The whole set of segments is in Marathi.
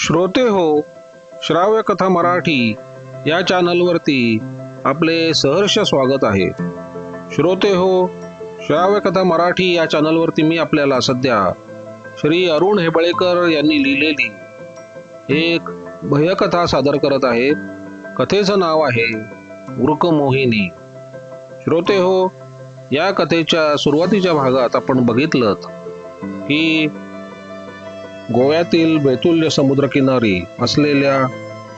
श्रोते हो श्राव्य कथा मराठी या चॅनलवरती आपले सहर्ष स्वागत आहे. श्रोते हो श्राव्य कथा मराठी या चॅनलवरती मी आपल्याला सध्या श्री अरुण हेबळेकर यांनी लिहिलेली एक भयकथा सादर करत आहे. कथेचं नाव आहे वृकमोहिनी श्रोते हो या कथेच्या सुरुवातीच्या भागात आपण बघितलं की गोव्यातील बेतुल्य समुद्रकिनारी असलेल्या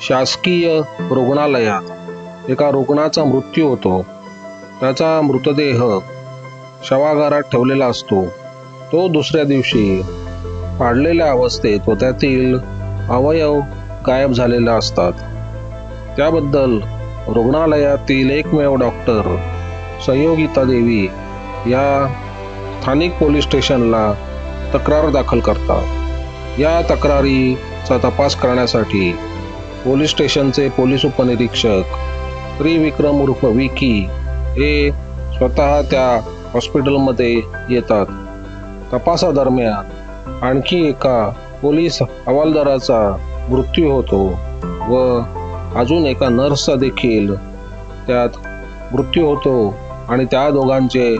शासकीय रुग्णालयात एका रुग्णाचा मृत्यू होतो. त्याचा मृतदेह शवागारात ठेवलेला असतो. तो दुसऱ्या दिवशी पाडलेल्या अवस्थेत व त्यातील अवयव गायब झालेले असतात. त्याबद्दल रुग्णालयातील एकमेव डॉक्टर संयोगिता देवी या स्थानिक पोलीस स्टेशनला तक्रार दाखल करतात. या तक्रारीचा तपास करण्यासाठी पोलीस स्टेशनचे पोलीस उपनिरीक्षक त्रिविक्रम उर्फ विकी हे स्वतः त्या हॉस्पिटलमध्ये येतात. तपासादरम्यान आणखी एका पोलीस हवालदाराचा मृत्यू होतो व अजून एका नर्सचा देखील त्यात मृत्यू होतो आणि त्या दोघांचे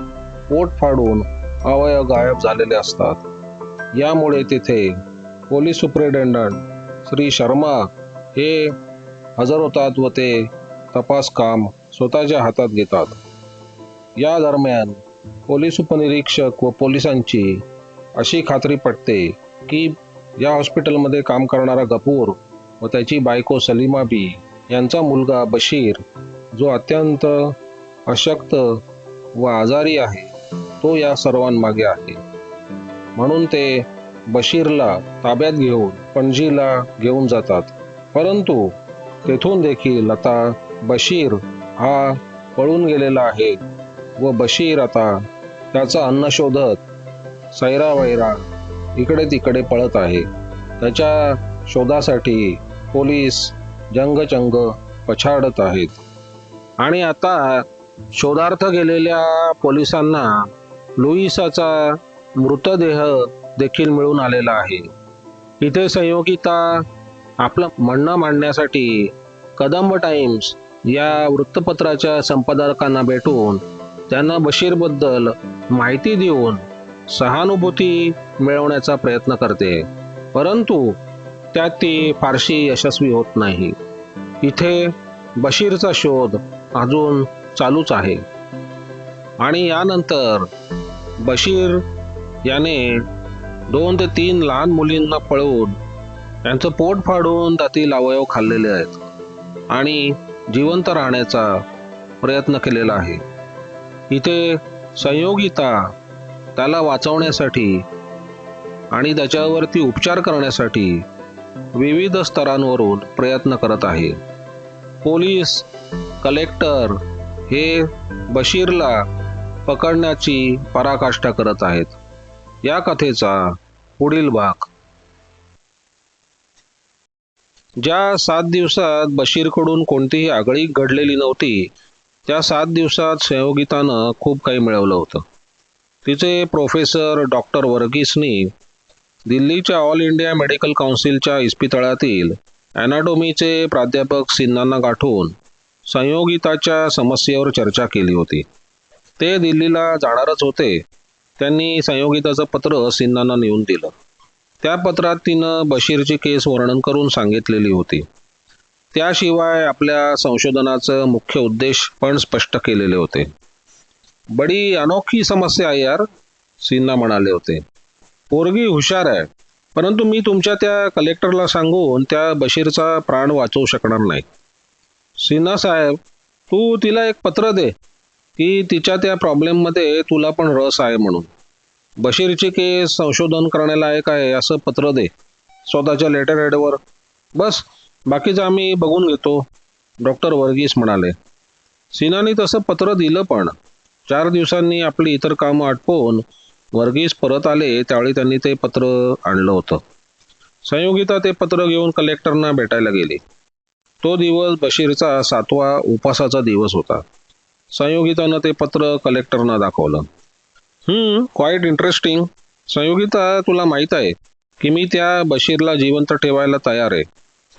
पोट फाडून अवयव गायब झालेले असतात. यामुळे तिथे पोलीस सुपरिटेंडंट श्री शर्मा हे हजर होतात व ते तपास काम स्वतःच्या हातात घेतात. या दरम्यान पोलीस उपनिरीक्षक व पोलिसांची अशी खात्री पटते की या हॉस्पिटलमध्ये काम करणारा गपूर व त्याची बायको सलीमा बी यांचा मुलगा बशीर जो अत्यंत अशक्त व आजारी आहे तो या सर्वांमागे आहे. म्हणून ते बशीरला ताब्यात घेऊन पणजीला घेऊन जातात. परंतु तेथून देखील आता बशीर हा पळून गेलेला आहे व बशीर आता त्याचा अन्न शोधत सैरा वैरा इकडे तिकडे पळत आहे. त्याच्या शोधासाठी पोलीस जंगचंग पछाडत आहेत. आणि आता शोधार्थ गेलेल्या पोलिसांना लुईसाचा मृतदेह देखील मिळून आलेला आहे. इथे संयोगिता आपलं म्हणणं मांडण्यासाठी कदंब टाइम्स या वृत्तपत्राच्या संपादकांना भेटून त्यांना बशीरबद्दल माहिती देऊन सहानुभूती मिळवण्याचा प्रयत्न करते. परंतु त्यात ती फारशी यशस्वी होत नाही. इथे बशीरचा शोध अजून चालूच आहे. आणि यानंतर बशीर याने दोन ते तीन लहान मुलींना पळवून त्यांचं पोट फाडून त्यातील अवयव खाल्लेले आहेत. आणि जिवंत राहण्याचा प्रयत्न केलेला आहे. इथे संयोगिता त्याला वाचवण्यासाठी आणि त्याच्यावरती उपचार करण्यासाठी विविध स्तरांवरून प्रयत्न करत आहे. पोलीस कलेक्टर हे बशीरला पकडण्याची पराकाष्ठा करत आहेत. या कथेचा पुढील भाग. ज्या सात दिवसात बशीरकडून कोणतीही आगळी घडलेली नव्हती त्या सात दिवसात संयोगितानं खूप काही मिळवलं होतं. तिचे प्रोफेसर डॉक्टर वर्गीसनी दिल्लीच्या ऑल इंडिया मेडिकल काउन्सिलच्या इस्पितळातील ॲनाटॉमीचे प्राध्यापक सिन्हांना गाठून संयोगिताच्या समस्येवर चर्चा केली होती. ते दिल्लीला जाणारच होते त्यांनी संयोगिताचं पत्र सिन्हांना नेऊन दिलं. त्या पत्रात तिनं बशीरची केस वर्णन करून सांगितलेली होती. त्याशिवाय आपल्या संशोधनाचं मुख्य उद्देश पण स्पष्ट केलेले होते. बडी अनोखी समस्या आहे यार सिन्हा म्हणाले होते. पोरगी हुशार आहे परंतु मी तुमच्या त्या कलेक्टरला सांगून त्या बशीरचा प्राण वाचवू शकणार नाही. सिन्हा साहेब तू तिला एक पत्र दे. की तिच्या त्या प्रॉब्लेममध्ये तुला पण रस आहे म्हणून. बशीरची केस संशोधन करण्यालायक आहे असं पत्र दे. स्वतःच्या लेटर हेडवर बस बाकीचं आम्ही बघून घेतो डॉक्टर वर्गीस म्हणाले. सिन्हानी तसं पत्र दिलं पण. चार दिवसांनी आपली इतर कामं आटपून वर्गीस परत आले त्यावेळी त्यांनी ते पत्र आणलं होतं. संयोगिता ते पत्र घेऊन कलेक्टरना भेटायला गेली. तो दिवस बशीरचा सातवा उपासाचा दिवस होता. संयोगितानं ते पत्र कलेक्टरना दाखवलं. हम्म क्वाईट इंटरेस्टिंग संयोगिता तुला माहीत आहे की मी त्या बशीरला जिवंत ठेवायला तयार आहे.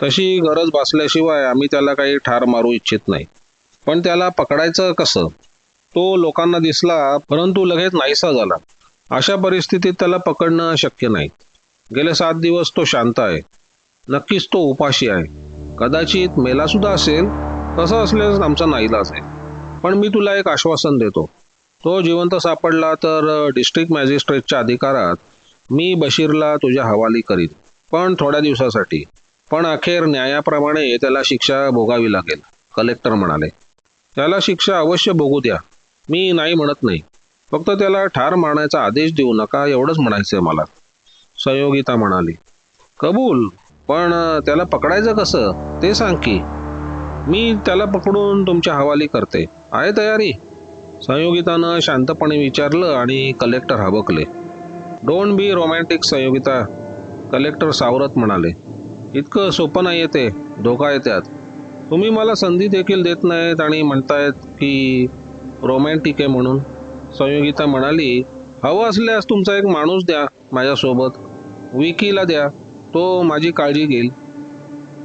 तशी गरज भासल्याशिवाय आम्ही त्याला काही ठार मारू इच्छित नाही. पण त्याला पकडायचं कसं? तो लोकांना दिसला परंतु लगेच नाहीसा झाला. अशा परिस्थितीत त्याला पकडणं शक्य नाही. गेले सात दिवस तो शांत आहे. नक्कीच तो उपाशी आहे. कदाचित मेला सुद्धा असेल. तसं असल्यास आमचा नाईलाज आहे. पण मी तुला एक आश्वासन देतो. तो जिवंत सापडला तर डिस्ट्रिक्ट मॅजिस्ट्रेटच्या अधिकारात मी बशीरला तुझ्या हवाली करीन. पण थोड्या दिवसासाठी. पण अखेर न्यायाप्रमाणे त्याला शिक्षा भोगावी लागेल कलेक्टर म्हणाले. त्याला शिक्षा अवश्य भोगू द्या. मी नाही म्हणत नाही. फक्त त्याला ठार मारण्याचा आदेश देऊ नका एवढंच म्हणायचंय मला. संयोगिता म्हणाली. कबूल. पण त्याला पकडायचं कसं? ते सांग की. मी त्याला पकडून तुमच्या हवाली करते. आहे तयारी? संयोगितानं शांतपणे विचारलं आणि collector हबकले. Don't be romantic Sanyogita collector सावरत म्हणाले. इतकं सोपं नाही येते धोका येत्यात तुम्ही मला संधी देखील देत नाहीत आणि म्हणतायत की रोमॅन्टिक आहे म्हणून. संयोगिता म्हणाली हवं असल्यास तुमचा एक माणूस द्या माझ्यासोबत. विकीला द्या. तो माझी काळजी घेईल.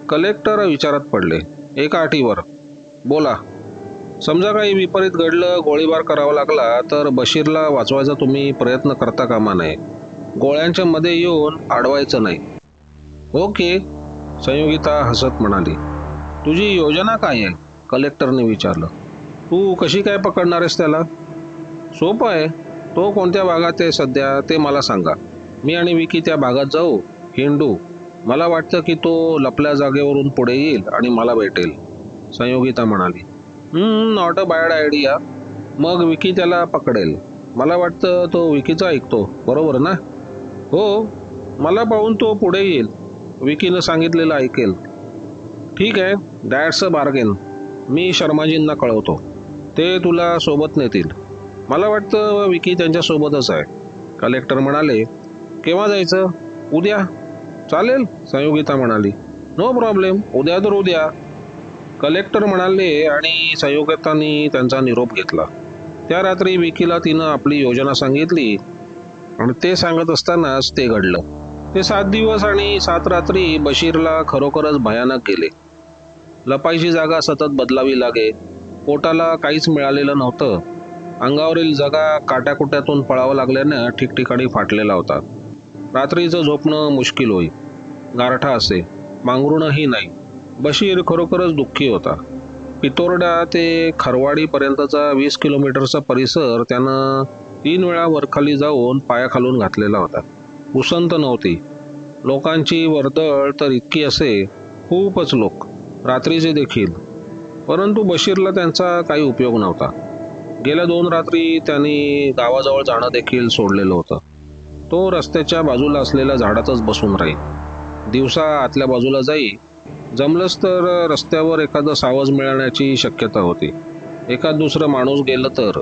कलेक्टर विचारात पडले. एका अटीवर. बोला. समजा काही विपरीत घडलं गोळीबार करावा लागला तर बशीरला वाचवायचा तुम्ही प्रयत्न करता कामा नये. गोळ्यांच्या मध्ये येऊन अडवायचं नाही. ओके संयोगिता हसत म्हणाली. तुझी योजना काय आहे? कलेक्टरने विचारलं. तू कशी काय पकडणार आहेस त्याला? सोपं आहे. तो कोणत्या भागात आहे सध्या ते मला सांगा. मी आणि विकी त्या भागात जाऊ. हिंडू. मला वाटतं की तो लपल्या जागेवरून पुढे येईल आणि मला भेटेल. संयोगिता म्हणाली. नॉट अ बॅड आयडिया मग विकी त्याला पकडेल. मला वाटतं तो विकीचा ऐकतो. बरोबर ना? हो मला पाहून तो पुढे येईल. विकीनं सांगितलेलं ऐकेल. ठीक आहे दॅट्स अ बार्गेन मी शर्माजींना कळवतो. ते तुला सोबत नेतील. मला वाटतं विकी त्यांच्यासोबतच आहे. कलेक्टर म्हणाले केव्हा जायचं? उद्या? चालेल? संयोगिता म्हणाली. नो प्रॉब्लेम उद्या तर उद्या. कलेक्टर म्हणाले आणि संयोगितांनी त्यांचा निरोप घेतला. त्या रात्री विकीला तिनं आपली योजना सांगितली आणि ते सांगत असतानाच ते घडलं. ते सात दिवस आणि सात रात्री बशीरला खरोखरच भयानक गेले. लपायची जागा सतत बदलावी लागे. पोटाला काहीच मिळालेलं नव्हतं. अंगावरील जगा काट्याकुट्यातून पळावं लागल्यानं ठिकठिकाणी फाटलेला होता. रात्रीचं झोपणं मुश्किल होई. गारठा असे. मांगरूनही नाही. बशीर खरोखरच दुःखी होता. पितोरडा ते खरवाडीपर्यंतचा वीस किलोमीटरचा परिसर त्यानं तीन वेळा वरखाली जाऊन पायाखालून घातलेला होता. उसंत नव्हती. लोकांची वर्दळ तर इतकी असे खूपच लोक. रात्रीचे देखील. परंतु बशीरला त्यांचा काही उपयोग नव्हता. गेल्या दोन रात्री त्यांनी गावाजवळ जाणं देखील सोडलेलं होतं. तो रस्त्याच्या बाजूला असलेल्या झाडातच बसून राहील. दिवसा आतल्या बाजूला जाई जमलंच तर रस्त्यावर एखादं सावज मिळण्याची शक्यता होती. एखाद दुसरं माणूस गेलं तर.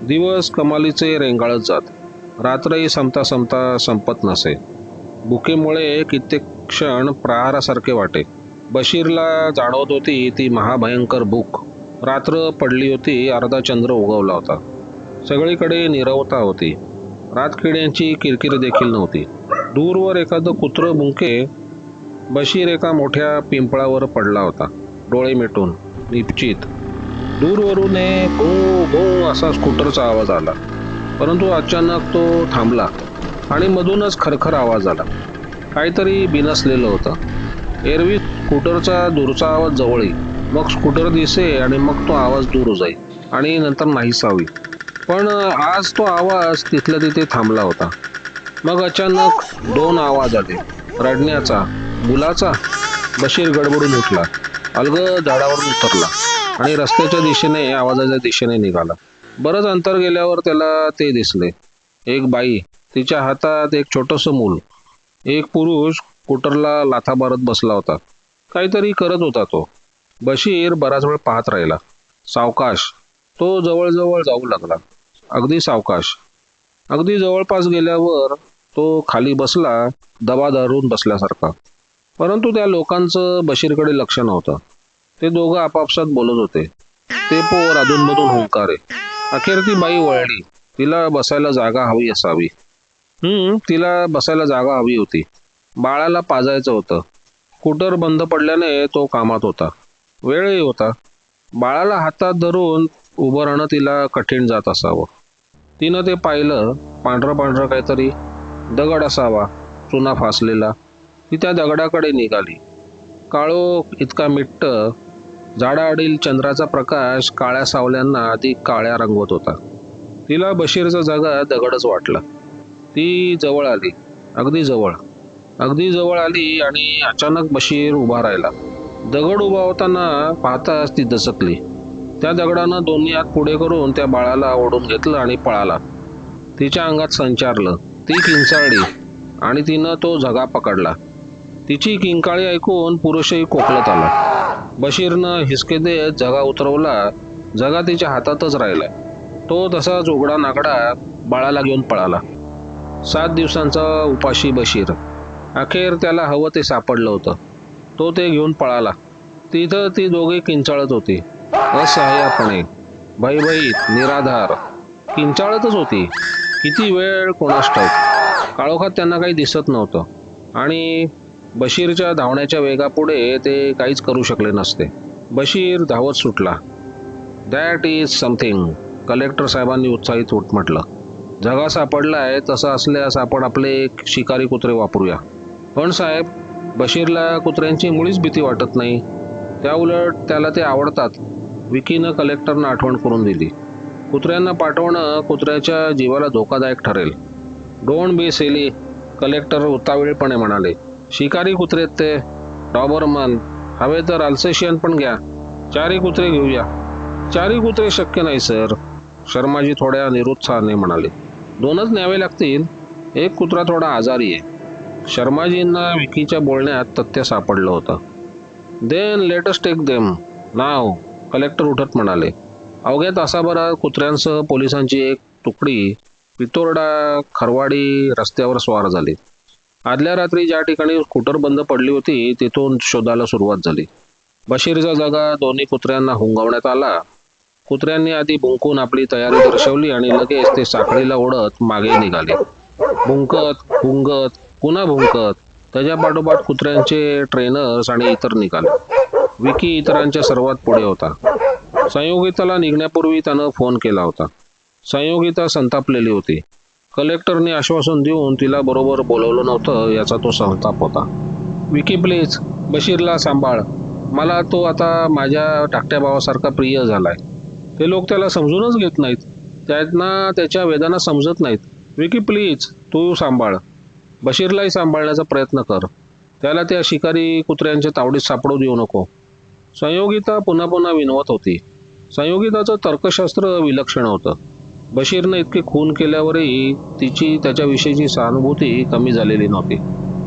दिवस कमालीचे रेंगाळत जात. रात्रही संपता संपता संपत नसे. भुकेमुळे कित्येक क्षण प्रहारासारखे वाटे. बशीरला जाणवत होती ती महाभयंकर भूक रात्र पडली होती अर्धा चंद्र उगवला होता. सगळीकडे निरवता होती. रातकिड्यांची किरकिर देखील नव्हती. दूरवर एखादं कुत्रं बुंके बशीर एका मोठ्या पिंपळावर पडला होता डोळे मिटून निपचित दूरवरून एक गो गो असा स्कूटरचा आवाज आला. परंतु अचानक तो थांबला आणि मधूनच खरखर आवाज आला. काहीतरी बिनसलेलं होतं. एरवी स्कूटरचा दूरचा आवाज जवळ. येईल मग स्कूटर दिसे आणि मग तो आवाज दूर जाईल आणि नंतर नाही सावी पण आज तो आवाज तिथल्या तिथे थांबला होता. मग अचानक दोन आवाज आले. रडण्याचा मुलाचा. बशीर गडबडून उठला. अलग झाडावरून उतरला. आणि रस्त्याच्या दिशेने आवाजाच्या दिशेने निघाला. बरंच अंतर गेल्यावर त्याला ते दिसले. एक बाई तिच्या हातात एक छोटंसं मूल. एक पुरुष स्कूटरला लाथा मारत बसला होता. काहीतरी करत होता तो. बशीर बराच वेळ पाहत राहिला. सावकाश तो जवळजवळ जाऊ लागला. अगदी सावकाश. अगदी जवळपास गेल्यावर तो खाली बसला दबा धरून बसल्यासारखा. परंतु त्या लोकांचं बशीरकडे लक्ष नव्हतं. ते दोघं आपापसात बोलत होते. ते पोर अधूनमधून हुंकारे. अखेर ती बाई वळली. तिला बसायला जागा हवी असावी. हम्म तिला बसायला जागा हवी होती. बाळाला पाजायचं होतं. स्कूटर बंद पडल्याने तो कामात होता. वेळही होता. बाळाला हातात धरून उभं राहणं तिला कठीण जात असावं. तिनं ते पाहिलं पांढरं पांढरं काहीतरी दगड असावा चुना फासलेला. ती त्या दगडाकडे निघाली. काळो इतका मिट्ट झाडाआडील चंद्राचा प्रकाश काळ्या सावल्यांना अधिक काळ्या रंगवत होता. तिला बशीरचा जागा दगडच वाटला. ती जवळ आली अगदी जवळ. अगदी जवळ आली आणि अचानक बशीर उभा राहिला. दगड उभा होताना पाहताच ती दचकली. त्या दगडानं दोन्ही हात पुढे करून त्या बाळाला ओढून घेतलं आणि पळाला. तिच्या अंगात संचारलं. ती किंचाळली आणि तिनं तो झगा पकडला. तिची किंकाळी ऐकून पुरुषही कोकलत आला. बशीरनं हिसके देत झगा उतरवला. झगा तिच्या हातातच राहिला. तो तसाच उघडा नागडा बाळाला घेऊन पळाला. सात दिवसांचा उपाशी बशीर. अखेर त्याला हवं ते सापडलं होतं. तो ते घेऊन पळाला. तिथं ती दोघे किंचाळत होती. असहाय्यपणे भयभयीत निराधार. किंचाळतच होती. किती वेळ कोणास ठाऊक. काळोखात त्यांना काही दिसत नव्हतं. आणि बशीरच्या धावण्याच्या वेगापुढे ते काहीच करू शकले नसते. बशीर धावत सुटला. दॅट इज समथिंग कलेक्टर साहेबांनी उत्साहित उठ म्हटलं. जगा सापडलाय तसं असल्यास आपण आपले एक शिकारी कुत्रे वापरूया. पण साहेब बशीरला कुत्र्यांची मुळीच भीती वाटत नाही. त्या उलट त्याला ते आवडतात. विकीनं कलेक्टरनं आठवण करून दिली. कुत्र्यांना पाठवणं कुत्र्याच्या जीवाला धोकादायक ठरेल. डोंट बी सेली कलेक्टर उतावीळपणे म्हणाले. शिकारी कुत्रे आहेत ते. डॉबरमन हवे तर अल्सेशियन पण घ्या. चारही कुत्रे घेऊया. चारही कुत्रे शक्य नाही सर शर्माजी थोड्या निरुत्साहाने म्हणाले. दोनच न्यावे लागतील. एक कुत्रा थोडा आजारी आहे. शर्माजींना विकीच्या बोलण्यात तथ्य सापडलं होतं. देन लेटस्ट टेक देम नाव कलेक्टर उठत म्हणाले अवघ्या तासाभरात कुत्र्यांसह पोलिसांची एक तुकडी पितोरडा खरवाडी रस्त्यावर स्वार झाली. आदल्या रात्री ज्या ठिकाणी स्कूटर बंद पडली होती तिथून शोधाला सुरुवात झाली. बशीरचा जागा दोन्ही कुत्र्यांना हुंगवण्यात आला. कुत्र्यांनी आधी भुंकून आपली तयारी दर्शवली आणि लगेच ते साखळीला ओढत मागे निघाले. भुंकत हुंगत पुन्हा भुंकत त्याच्या पाठोपाठ कुत्र्यांचे ट्रेनर्स आणि इतर निघाले विकी इतरांच्या सर्वात पुढे होता. संयोगिताला निघण्यापूर्वी त्यानं फोन केला होता. संयोगिता संतापलेली होती. कलेक्टरने आश्वासन देऊन तिला बरोबर बोलवलं नव्हतं याचा तो संताप होता. विकी प्लीज बशीरला सांभाळ. मला तो आता माझ्या टाकट्या भावासारखा प्रिय झालाय. ते लोक त्याला समजूनच घेत नाहीत. त्यांना त्याच्या वेदना समजत नाहीत. विकी प्लीज तू सांभाळ. बशीरलाही सांभाळण्याचा प्रयत्न कर. त्याला त्या शिकारी कुत्र्यांच्या तावडीत सापडू देऊ नको. संयोगिता पुन्हा पुन्हा विनवत होती. संयोगिताचं तर्कशास्त्र विलक्षण होतं. बशीरनं इतके खून केल्यावरही तिची त्याच्याविषयीची सहानुभूती कमी झालेली नव्हती.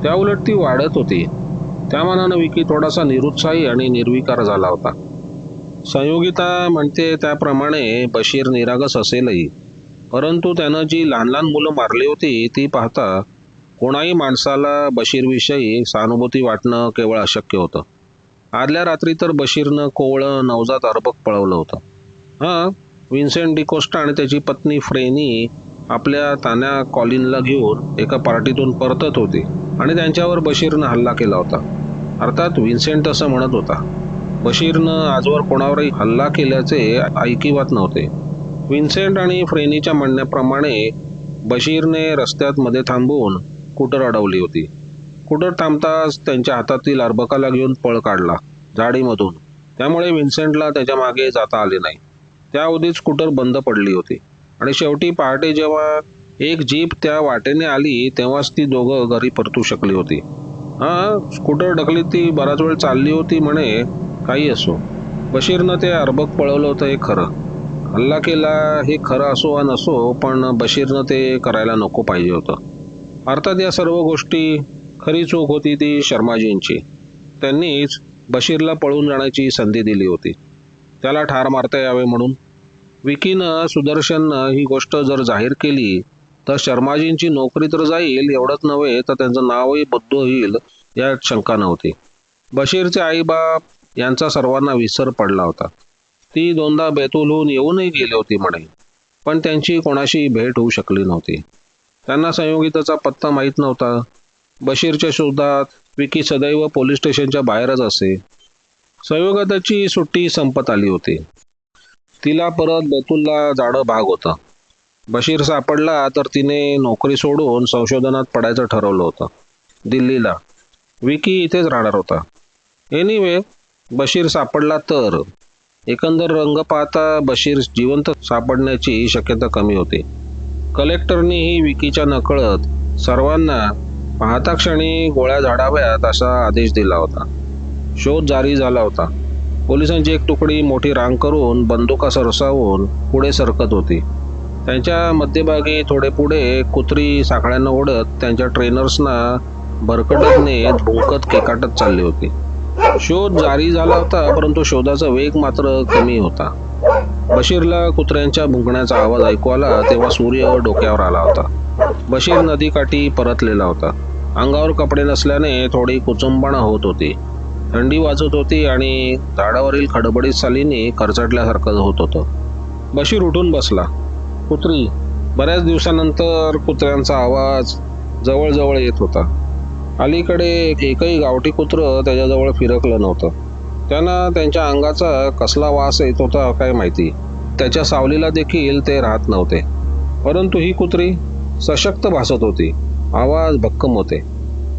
त्याउलट ती वाढत होती. त्या मानानं विकी थोडासा निरुत्साही आणि निर्विकार झाला होता. संयोगिता म्हणते त्याप्रमाणे बशीर निरागस असेलही. परंतु त्यानं जी लहान लहान मुलं मारली होती ती पाहता कोणाही माणसाला बशीरविषयी सहानुभूती वाटणं केवळ अशक्य होतं. आदल्या रात्री तर बशीरनं कोवळं नवजात अर्भक पळवलं होतं. हां? विन्सेंट डिकोस्टा आणि त्याची पत्नी फ्रेनी आपल्या तान्या कॉलिनला घेऊन एका पार्टीतून परतत होती आणि त्यांच्यावर बशीरनं हल्ला केला होता. अर्थात विन्सेंट असं म्हणत होता. बशीरनं आजवर कोणावरही हल्ला केल्याचे ऐकिवात नव्हते. विन्सेंट आणि फ्रेनीच्या म्हणण्याप्रमाणे बशीरने रस्त्यात मध्ये थांबवून स्कूटर अडवली होती. कुटर थांबताच त्यांच्या हातातील अर्भकाला घेऊन पळ काढला झाडीमधून. त्यामुळे विन्सेंटला त्याच्यामागे जाता आले नाही. त्या स्कूटर बंद पडली होती. आणि शेवटी पहाटे जेव्हा एक जीप त्या वाटेने आली तेव्हाच ती दोघं घरी परतू शकली होती. हां स्कूटर ढकलीत ती बराच वेळ चालली होती म्हणे काही असो. बशीरनं ते अर्भक पळवलं होतं हे खरं. हल्ला केला हे खरं असो वा नसो पण बशीरनं ते करायला नको पाहिजे होतं. अर्थात या सर्व गोष्टी खरी चूक होती ती शर्माजींची. त्यांनीच बशीरला पळून जाण्याची संधी दिली होती. त्याला ठार मारता यावे म्हणून. विकीनं सुदर्शननं ही गोष्ट जर जाहीर केली तर शर्माजींची नोकरी तर जाईल एवढंच नव्हे तर त्यांचं नावही बद्ध होईल यात शंका नव्हती. बशीरचे आईबाप यांचा सर्वांना विसर पडला होता. ती दोनदा बेतूल होऊन येऊनही गेली होती म्हणे. पण त्यांची कोणाशी भेट होऊ शकली नव्हती. त्यांना संयोगिताचा पत्ता माहीत नव्हता. बशीरच्या शोधात विकी सदैव पोलीस स्टेशनच्या बाहेरच असे. संयोगाताची सुट्टी संपत आली होती. तिला परत बेतुलला जाणं भाग होता. बशीर सापडला तर तिने नोकरी सोडून संशोधनात पडायचं ठरवलं होतं. दिल्लीला. विकी इथेच राहणार होता. एनिवे बशीर सापडला तर. एकंदर रंग पाहता बशीर जिवंत सापडण्याची शक्यता कमी होती. कलेक्टरनीही विकीच्या नकळत सर्वांना पाहता क्षणी गोळ्या झाडाव्यात असा आदेश दिला होता. शोध जारी झाला होता. पोलिसांची एक तुकडी मोठी रांग करून बंदुका सरसावून पुढे सरकत होती. त्यांच्या मध्यभागी थोडे पुढे कुत्री साखळ्यांना ओढत त्यांच्या ट्रेनर्सना भरकटत नेत भुंकत केकाटत चालली होती. शोध जारी झाला होता परंतु शोधाचा वेग मात्र कमी होता. बशीरला कुत्र्यांच्या भुंकण्याचा आवाज ऐकू आला तेव्हा सूर्य डोक्यावर आला होता. बशीर नदीकाठी परतलेला होता. अंगावर कपडे नसल्याने थोडी कुचुंबणा होत होती. थंडी वाजत होती आणि झाडावरील खडबडीत सालीने खरचटल्यासारखं होत होतं. बशीर उठून बसला. कुत्री बऱ्याच दिवसानंतर कुत्र्यांचा आवाज जवळजवळ येत होता. अलीकडे एकही गावठी कुत्रं त्याच्याजवळ फिरकलं नव्हतं. त्यांना त्यांच्या अंगाचा कसला वास येत होता काय माहिती. त्याच्या सावलीला देखील ते राहत नव्हते. परंतु ही कुत्री सशक्त भासत होती. आवाज भक्कम होते.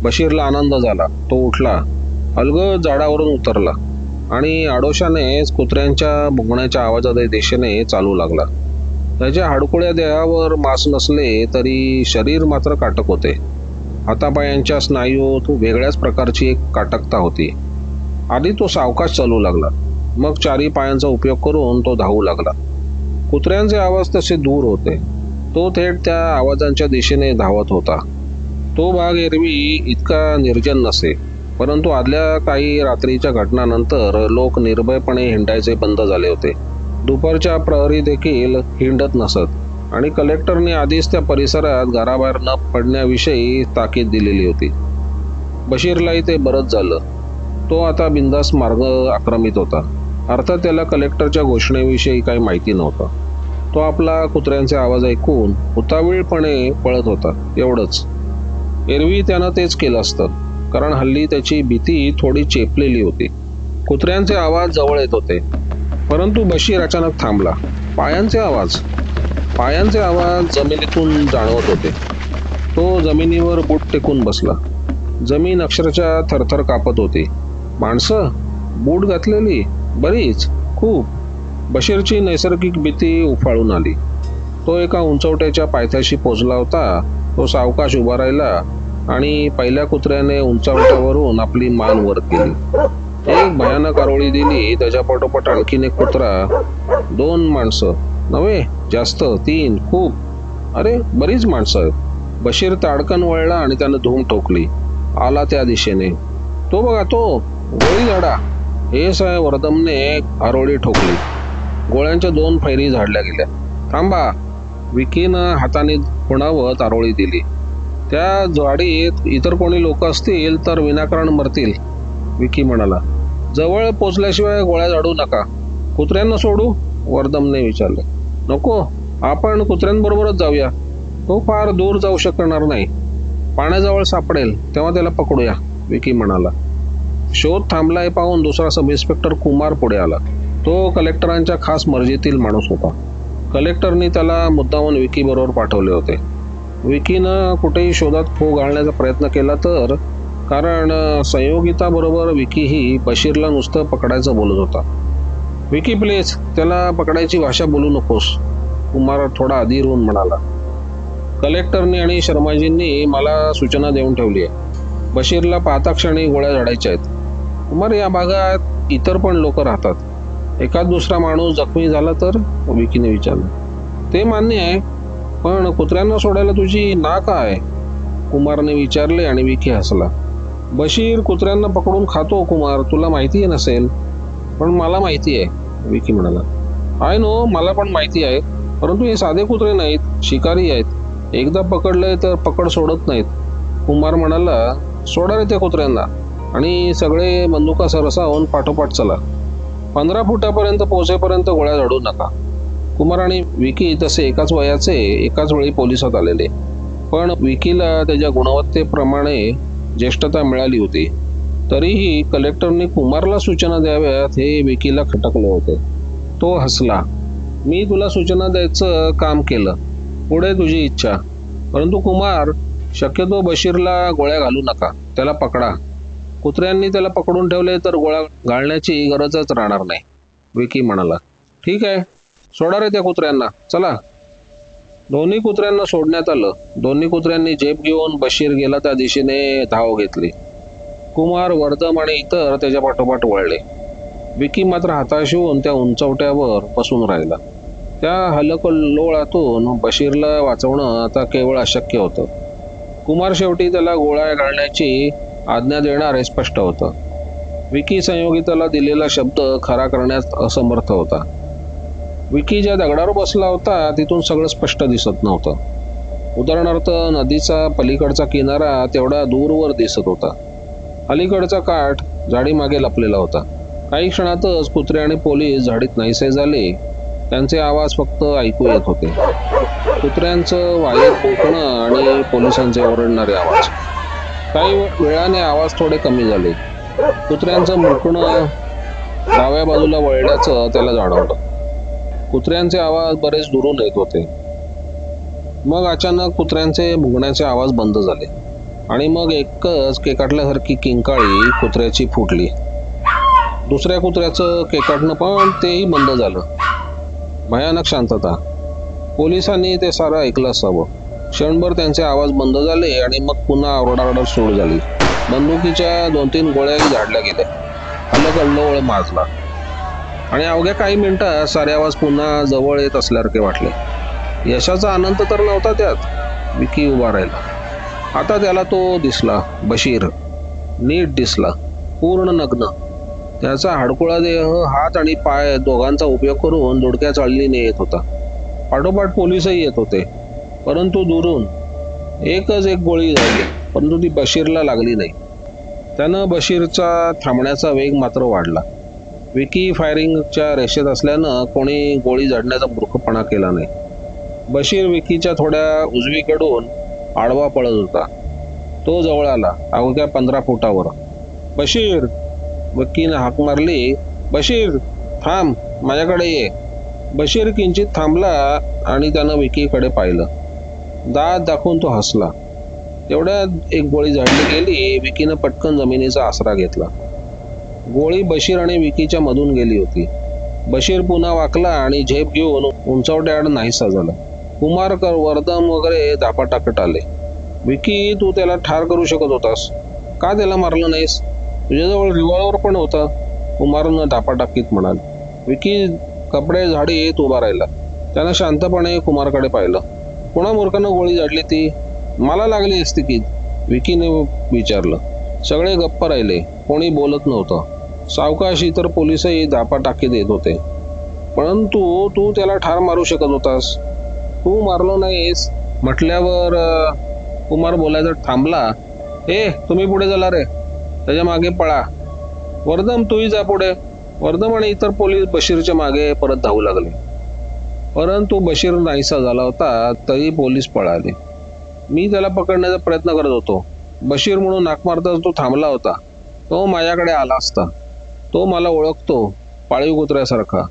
बशीरला आनंद झाला. तो उठला. अलगद झाडावरून उतरला आणि आडोशानेच कुत्र्यांच्या भुंकण्याच्या आवाजाच्या दिशेने चालू लागला. त्याच्या हाडकुळ्या देहावर मांस नसले तरी शरीर मात्र काटक होते. हातापायांच्या स्नायूत वेगळ्याच प्रकारची एक काटकता होती. आधी तो सावकाश चालू लागला. मग चारी पायांचा उपयोग करून तो धावू लागला. कुत्र्यांचे आवाज तसे दूर होते. तो थेट त्या आवाजांच्या दिशेने धावत होता. तो भाग एरवी इतका निर्जन नसे परंतु आदल्या काही रात्रीच्या घटनानंतर लोक निर्भयपणे हिंडायचे बंद झाले होते. दुपारच्या प्रहरी देखील हिंडत नसत आणि कलेक्टरने आधीच त्या परिसरात घराबाहेर न पडण्याविषयी ताकीद दिलेली होती. बशीरलाही ते बरंच झालं. तो आता बिंदास मार्ग आक्रमित होता. अर्थात त्याला कलेक्टरच्या घोषणेविषयी काही माहिती नव्हतं. तो आपला कुत्र्यांचे आवाज ऐकून उतावीळपणे पळत होता. एवढंच. एरवी त्यानं तेच केलं असतं. कारण हल्ली त्याची भीती थोडी चेपलेली होती. कुत्र्यांचे आवाज जवळ येत होते. परंतु बशीर अचानक थांबला. पायांचे आवाज. पायांचे आवाज जमिनीतून जाणवत होते. तो जमिनीवर बूट टेकून बसला. जमीन अक्षरशः थरथर कापत होती. माणसं बूट घातलेली बरीच खूप. बशीरची नैसर्गिक भीती उफाळून आली. तो एका उंचवट्याच्या पायथ्याशी पोचला होता. तो सावकाश उभा राहिला आणि पहिल्या कुत्र्याने उंचावट्यावरून आपली मान वर केली. एक भयानक आरोळी दिली. त्याच्या पाठोपाठ आणखीन एक कुत्रा दोन माणसं नव्हे जास्त तीन खूप. अरे बरीच माणसं. आहेत बशीर ताडकन वळला आणि त्यानं धूम ठोकली आला त्या दिशेने. तो बघा तो गोळी झाडा हे साहेब वर्दमने आरोळी ठोकली. गोळ्यांच्या दोन फैरी झाडल्या गेल्या. थांबा. विकीनं हाताने खुणावत आरोळी दिली. त्या जाडीत इतर कोणी लोक असतील तर विनाकारण मरतील विकी म्हणाला. जवळ पोचल्याशिवाय गोळ्या झाडू नका. कुत्र्यांना सोडू? वर्दमने विचारले. नको. आपण कुत्र्यांबरोबरच जाऊया. तो फार दूर जाऊ शकणार नाही. पाण्याजवळ सापडेल. तेव्हा त्याला पकडूया विकी म्हणाला. शोध थांबलाय पाहून दुसरा सब इन्स्पेक्टर कुमार पुढे आला. तो कलेक्टरांच्या खास मर्जीतील माणूस होता. कलेक्टरनी त्याला मुद्दामून विकी बरोबर पाठवले होते. विकीनं कुठेही शोधात खो घालण्याचा प्रयत्न केला तर कारण संयोगिताबरोबर विकी ही बशीरला नुसतं पकडायचं बोलत होता. विकी प्लीज त्याला पकडायची भाषा बोलू नकोस कुमार थोडा अधीर होऊन म्हणाला. कलेक्टरनी आणि शर्माजींनी मला सूचना देऊन ठेवली आहे. बशीरला पाहता क्षणी गोळ्या झाडायच्या आहेत. मग या भागात इतर पण लोक राहतात. एखाद दुसरा माणूस जखमी झाला तर विकीने विचारलं. ते मान्य आहे पण कुत्र्यांना सोडायला तुझी ना काय कुमारने विचारले आणि विकी हसला. बशीर कुत्र्यांना पकडून खातो कुमार. तुला माहिती नसेल पण मला माहिती आहे विकी म्हणाला. आय नो मला पण माहिती आहे परंतु हे साधे कुत्रे नाहीत शिकारी आहेत. एकदा पकडले तर पकड सोडत नाहीत. कुमार म्हणाला सोडा रे त्या कुत्र्यांना. आणि सगळे बंदुका सरसावून पाठोपाठ चला. पंधरा फुटापर्यंत पोहोचेपर्यंत गोळ्या झाडू नका. कुमार आणि विकी तसे एकाच वयाचे एकाच वेळी पोलिसात आलेले. पण विकीला त्याच्या गुणवत्तेप्रमाणे ज्येष्ठता मिळाली होती. तरीही कलेक्टरने कुमारला सूचना द्याव्यात हे विकीला खटकले होते. तो हसला. मी तुला सूचना द्यायचं काम केलं. पुढे तुझी इच्छा. परंतु कुमार शक्यतो बशीरला गोळ्या घालू नका. त्याला पकडा. कुत्र्यांनी त्याला पकडून ठेवले तर गोळा घालण्याची गरजच राहणार नाही. विकी म्हणाला ठीक आहे सोडा रे त्या कुत्र्यांना चला. दोन्ही कुत्र्यांना सोडण्यात आलं. दोन्ही कुत्र्यांनी जेप घेऊन बशीर गेला त्या दिशेने धाव घेतली. कुमार वर्दम आणि इतर त्याच्या पाठोपाठ वळले. विकी मात्र हाताशी होऊन त्या उंचवट्यावर बसून राहिला. त्या हलकल्लोळातून बशीरला वाचवणं आता केवळ अशक्य होतं. कुमार शेवटी त्याला गोळ्या घालण्याची आज्ञा देणार हे स्पष्ट होतं. विकी संयोगिताला दिलेला शब्द खरा करण्यात असमर्थ होता. विकी ज्या दगडावर बसला होता तिथून सगळं स्पष्ट दिसत नव्हतं. उदाहरणार्थ नदीचा पलीकडचा किनारा तेवढा दूरवर दिसत होता. अलीकडचा काठ झाडीमागे लपलेला होता. काही क्षणातच कुत्रे आणि पोलीस झाडीत नाहीसे झाले. त्यांचे आवाज फक्त ऐकू येत होते. कुत्र्यांचं वायर पोकणं आणि पोलिसांचे ओरडणारे आवाज. काही वेळाने आवाज थोडे कमी झाले. कुत्र्यांचं मुकणं डाव्या बाजूला वळल्याचं त्याला जाणवलं. कुत्र्यांचे आवाज बरेच दुरून येत होते. मग अचानक कुत्र्यांचे भुंकण्याचे आवाज बंद झाले. आणि मग एकच केकाटल्यासारखी किंकाळी कुत्र्याची फुटली. दुसऱ्या कुत्र्याचं केकाटणं पण तेही बंद झालं. भयानक शांतता. पोलिसांनी ते सारं ऐकलं असावं. क्षणभर त्यांचे आवाज बंद झाले आणि मग पुन्हा ओरडाओरड सुरू झाली. बंदुकीच्या दोन तीन गोळ्याही झाडल्या गेल्या. अलग अल्लोळ माजला. आणि अवघ्या काही मिनिटात सारे आवाज पुन्हा जवळ येत असल्यासारखे वाटले. यशाचा आनंद तर नव्हता त्यात. विकी उभा राहिला. आता त्याला तो दिसला. बशीर. नीट दिसला. पूर्ण नग्न. त्याचा हाडकुळा देह हात आणि पाय दोघांचा उपयोग करून दुडक्या चाललीने येत होता. पाठोपाठ पोलीसही येत होते. परंतु दुरून एकच एक गोळी झाली परंतु ती बशीरला लागली नाही. त्यानं बशीरचा थांबण्याचा वेग मात्र वाढला. विकी फायरिंगच्या रेषेत असल्यानं कोणी गोळी झाडण्याचा मूर्खपणा केला नाही. बशीर विकीच्या थोड्या उजवीकडून आडवा पळत होता. तो जवळ आला अवघ्या पंधरा फुटावर. बशीर! विकीनं हाक मारली बशीर थांब माझ्याकडे ये. बशीर किंचित थांबला आणि त्यानं विकीकडे पाहिलं. दात दाखवून तो हसला. तेवढ्यात एक गोळी झाडली गेली विकीनं पटकन जमिनीचा आसरा घेतला. गोळी बशीर आणि विकीच्या मधून गेली होती. बशीर पुन्हा वाकला आणि झेप घेऊन उंचवट्याआड नाहीसा झाला. कुमारकर वर्दम वगैरे धापाटाकट आले. विकी तू त्याला ठार करू शकत होतास. का त्याला मारलं नाहीस? तुझ्याजवळ रिव्हॉल्वर पण होता. कुमारनं धापाटाकीत म्हणाल. विकी कपडे झाडीत उभा राहिला. त्यानं शांतपणे कुमारकडे पाहिलं. कोणा मूर्खानं गोळी झाडली ती? मला लागली असती की विकीने विचारलं. सगळे गप्प राहिले. कोणी बोलत नव्हतं. सावकाश इतर पोलीसही धापा टाकी देत होते. परंतु तू त्याला ठार मारू शकत होतास. तू मारलो नाहीस. म्हटल्यावर कुमार बोलायचा थांबला. ए तुम्ही पुढे झाला रे. त्याच्यामागे पळा. वर्दम तूही जा पुढे. वर्दम आणि इतर पोलीस बशीरच्या मागे परत धावू लागले. परंतु बशीर नाहीसा झाला होता तरी पोलीस पळाले. मी त्याला पकडण्याचा प्रयत्न करत होतो. बशीर म्हणून नाक मारताच तो थांबला होता. तो माझ्याकडे आला असता. तो मला ओळखतो पाळीव कुत्र्यासारखा.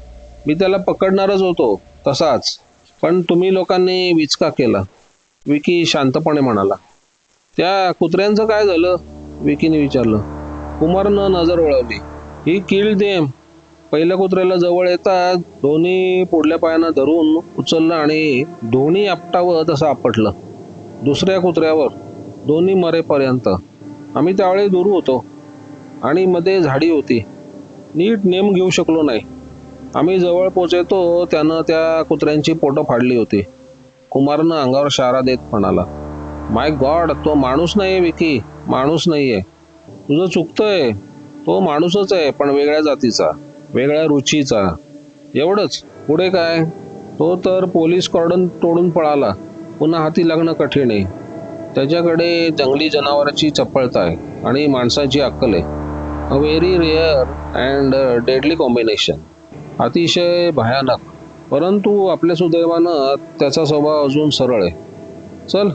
मी त्याला पकडणारच होतो तसाच. पण तुम्ही लोकांनी विचका केला. विकी शांतपणे म्हणाला त्या कुत्र्यांचं काय झालं? विकीने विचारलं. कुमारनं नजर वळवली. ही किल देम पहिल्या कुत्र्याला जवळ येतात दोन्ही पुढल्या पायानं धरून उचललं आणि दोन्ही आपटावं तसं आपटलं. दुसऱ्या कुत्र्यावर दोन्ही मरेपर्यंत. आम्ही त्यावेळी दूर होतो आणि मध्ये झाडी होती. नीट नेम घेऊ शकलो नाही. आम्ही जवळ पोचेतो त्यानं त्या कुत्र्यांची पोटं फाडली होती. कुमारनं अंगावर शारा देत म्हणाला माय गॉड तो माणूस नाही आहे विकी माणूस नाही आहे तुझं चुकतंय. तो माणूसच आहे पण वेगळ्या जातीचा. वेगळ्या रुचीचा. एवढंच. पुढे काय? तो तर पोलीस कॉर्डन तोडून पळाला. पुन्हा हाती लागणं कठीण आहे. त्याच्याकडे जंगली जनावराची चपळता आहे आणि माणसाची अक्कल आहे. A very rare and deadly combination अतिशय भयानक. परंतु आपल्या सुदैवानं त्याचा स्वभाव अजून सरळ आहे. चल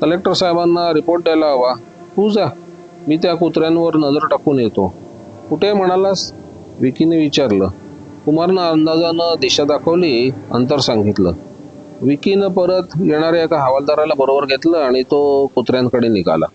कलेक्टर साहेबांना रिपोर्ट द्यायला हवा. तू जा. मी त्या कुत्र्यांवर नजर टाकून येतो. कुठे म्हणालास? विकीने विचारलं कुमारनं अंदाजानं दिशा दाखवली अंतर सांगितलं. विकीनं परत येणाऱ्या एका हवालदाराला बरोबर घेतलं आणि तो कुत्र्यांकडे निघाला.